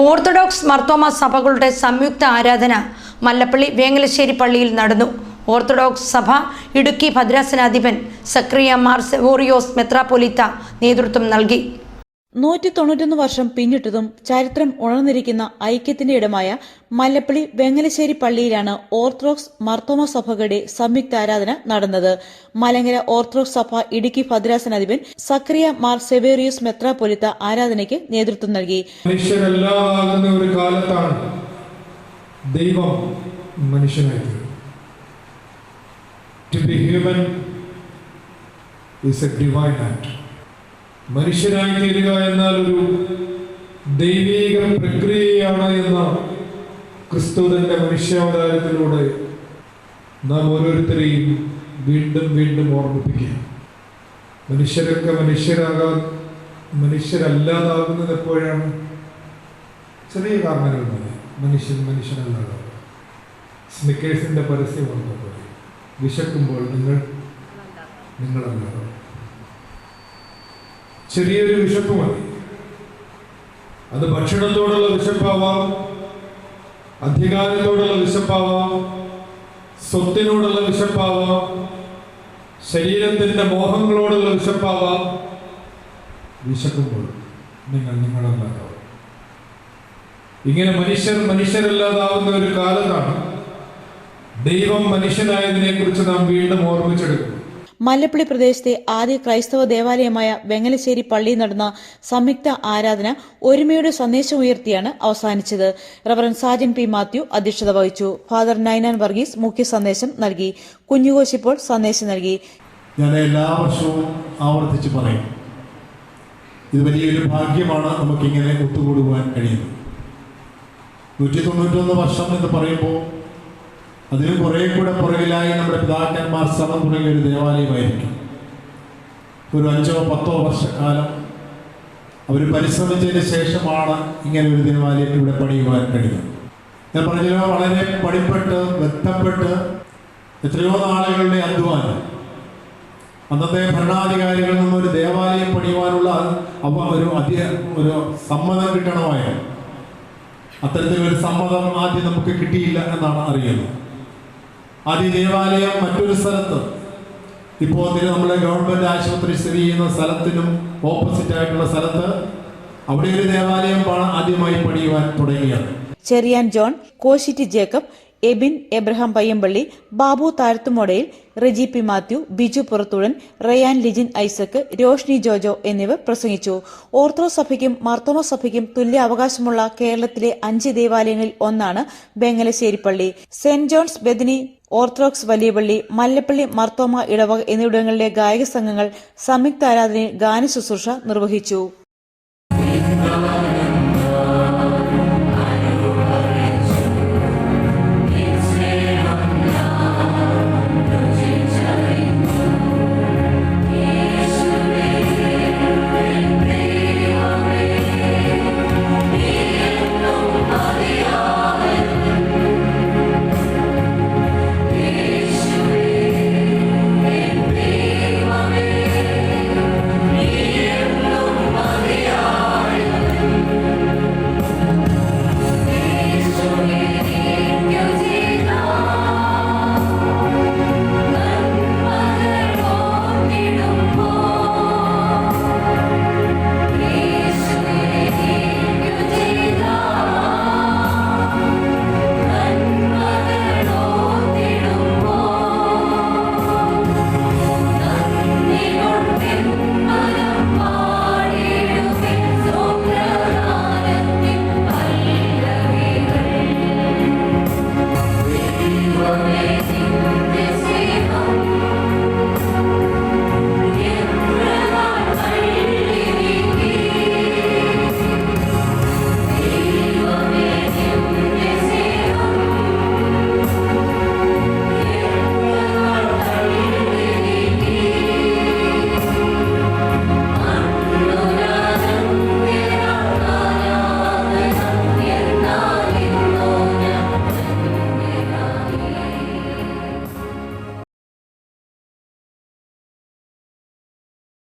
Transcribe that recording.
Orthodox Mar Thoma സഭകളുടെ സംയുക്ത ആരാധന മല്ലപ്പള്ളി വേങ്ങലശ്ശേരി പള്ളിയിൽ നടന്നു. ഓർത്തഡോക്സ് സഭ ഇടുക്കി ഭദ്രാസനാധിപൻ സക്രിയ മാർ സെവോറിയോസ് മെത്രാപ്പൊലിത്ത നേതൃത്വം നൽകി. നൂറ്റി തൊണ്ണൂറ്റൊന്ന് വർഷം പിന്നിട്ടതും ചരിത്രം ഉണർന്നിരിക്കുന്ന ഐക്യത്തിന്റെ ഇടമായ മല്ലപ്പള്ളി വെങ്ങലശ്ശേരി പള്ളിയിലാണ് ഓർത്തഡോക്സ് മർത്തോമ സഭകളുടെ സംയുക്ത ആരാധന നടന്നത്. മലങ്കര ഓർത്തഡോക്സ് സഭ ഇടുക്കി ഭദ്രാസനാധിപൻ സക്രിയ മാർ സെവേറിയസ് മെത്രാപൊലിത്ത ആരാധനയ്ക്ക് നേതൃത്വം നൽകി. മനുഷ്യരല്ലാതാകുന്ന ഒരു കാലത്താണ് ദൈവം മനുഷ്യനായത്. മനുഷ്യനായി തീരുക എന്നാൽ ഒരു ദൈവീക പ്രക്രിയയാണ് എന്ന ക്രിസ്തുവിന്റെ മനുഷ്യാവതാരത്തിലൂടെ നാം ഓരോരുത്തരെയും വീണ്ടും വീണ്ടും ഓർമ്മിപ്പിക്കുക മനുഷ്യരൊക്കെ മനുഷ്യരാകാൻ മനുഷ്യരല്ലാതാകുന്നത് എപ്പോഴാണ് ചെറിയ കാരണങ്ങൾ മതി. മനുഷ്യൻ മനുഷ്യനല്ലാതാകും സ്നിക്കേഴ്സിന്റെ പരസ്യം വന്നപ്പോൾ വിശക്കുമ്പോൾ നിങ്ങൾ നിങ്ങളല്ലാതാവും ചെറിയൊരു വിശപ്പ് മതി. അത് ഭക്ഷണത്തോടുള്ള വിശപ്പാവാം അധികാരത്തോടുള്ള വിശപ്പാവാം സ്വത്തിനോടുള്ള വിശപ്പാവാം ശരീരത്തിന്റെ മോഹങ്ങളോടുള്ള വിശപ്പാവാം. വിശക്കുമ്പോൾ നിങ്ങൾ നിങ്ങളല്ലാതാവും ഇങ്ങനെ മനുഷ്യർ മനുഷ്യരല്ലാതാവുന്ന ഒരു കാലത്താണ് ദൈവം മനുഷ്യനായതിനെ കുറിച്ച് നാം വീണ്ടും ഓർമ്മിച്ചെടുക്കും മല്ലപ്പള്ളി പ്രദേശത്തെ ആദ്യ ക്രൈസ്തവ ദേവാലയമായ വെങ്ങലശ്ശേരി പള്ളിയിൽ നടന്ന സംയുക്ത ആരാധന ഒരുമയുടെ സന്ദേശം ഉയർത്തിയാണ് അവസാനിച്ചത്. റവറൻ സാജൻ പി മാത്യു അധ്യക്ഷത വഹിച്ചു. ഫാദർ നൈനാൻ വർഗീസ് മുഖ്യ സന്ദേശം നൽകി. കുഞ്ഞുകോശിപ്പോൾ സന്ദേശം നൽകി. ഞാൻ എല്ലാ വർഷവും ആവർത്തിച്ച് പറയും. ഇത് വലിയൊരു ഭാഗ്യമാണ് നമുക്കിങ്ങനെ ഒത്തുകൂടുവാൻ കഴിയുന്നത്. നൂറ്റി തൊണ്ണൂറ്റൊന്ന് വർഷം എന്ന് പറയുമ്പോൾ അതിന് കുറേ കൂടെ പുറകിലായി നമ്മുടെ പിതാക്കന്മാർ ശ്രമം തുടങ്ങിയ ഒരു ദേവാലയമായിരിക്കും. ഒരു അഞ്ചോ പത്തോ വർഷക്കാലം അവർ പരിശ്രമിച്ചതിന് ശേഷമാണ് ഇങ്ങനെ ഒരു ദേവാലയത്തിൽ ഇവിടെ പണിയുവാൻ കഴിയുന്നത്. ഞാൻ പറഞ്ഞല്ലോ വളരെ പണിപ്പെട്ട് ബന്ധപ്പെട്ട് എത്രയോ നാളുകളുടെ അധ്വാനം. അന്നത്തെ ഭരണാധികാരികളിൽ നിന്ന് ഒരു ദേവാലയം പണിയുവാനുള്ള അവ ഒരു അധിക ഒരു സമ്മതം കിട്ടണമായിരുന്നു. അത്തരത്തിലൊരു സമ്മതം ആദ്യം നമുക്ക് കിട്ടിയില്ല എന്നാണ് അറിയുന്നത്. ആദ്യ ദേവാലയം മറ്റൊരു സ്ഥലത്ത്. ഇപ്പോൾ നമ്മളെ നമ്മുടെ ഗവൺമെന്റ് ആശുപത്രി സ്ഥിതി ചെയ്യുന്ന സ്ഥലത്തിനും ഓപ്പോസിറ്റ് ആയിട്ടുള്ള സ്ഥലത്ത് അവിടെ ഒരു ദേവാലയം ആദ്യമായി പണിയുവാൻ തുടങ്ങിയത് ചെറിയാൻ ജോൺ കോശിറ്റി ജേക്കബ് എബിൻ എബ്രഹാം പയ്യമ്പള്ളി ബാബു താരത്തുമോടയിൽ റെജി പി മാത്യു ബിജു പുറത്തുഴൻ റയാൻ ലിജിൻ ഐസക് രോഷ്നി ജോജോ എന്നിവർ പ്രസംഗിച്ചു. ഓർത്തഡോക്സ് സഭയ്ക്കും സഭയ്ക്കും തുല്യ അവകാശമുള്ള കേരളത്തിലെ അഞ്ച് ദേവാലയങ്ങളിൽ ഒന്നാണ് ബെങ്ങലശ്ശേരി പള്ളി saint John's Bethany Orthodox Valiyapally Mallappally Marthoma ഇടവക എന്നിവിടങ്ങളിലെ ഗായക സംഘങ്ങൾ സംയുക്ത ആരാധനയിൽ ഗാന ശുശ്രൂഷ നിർവഹിച്ചു.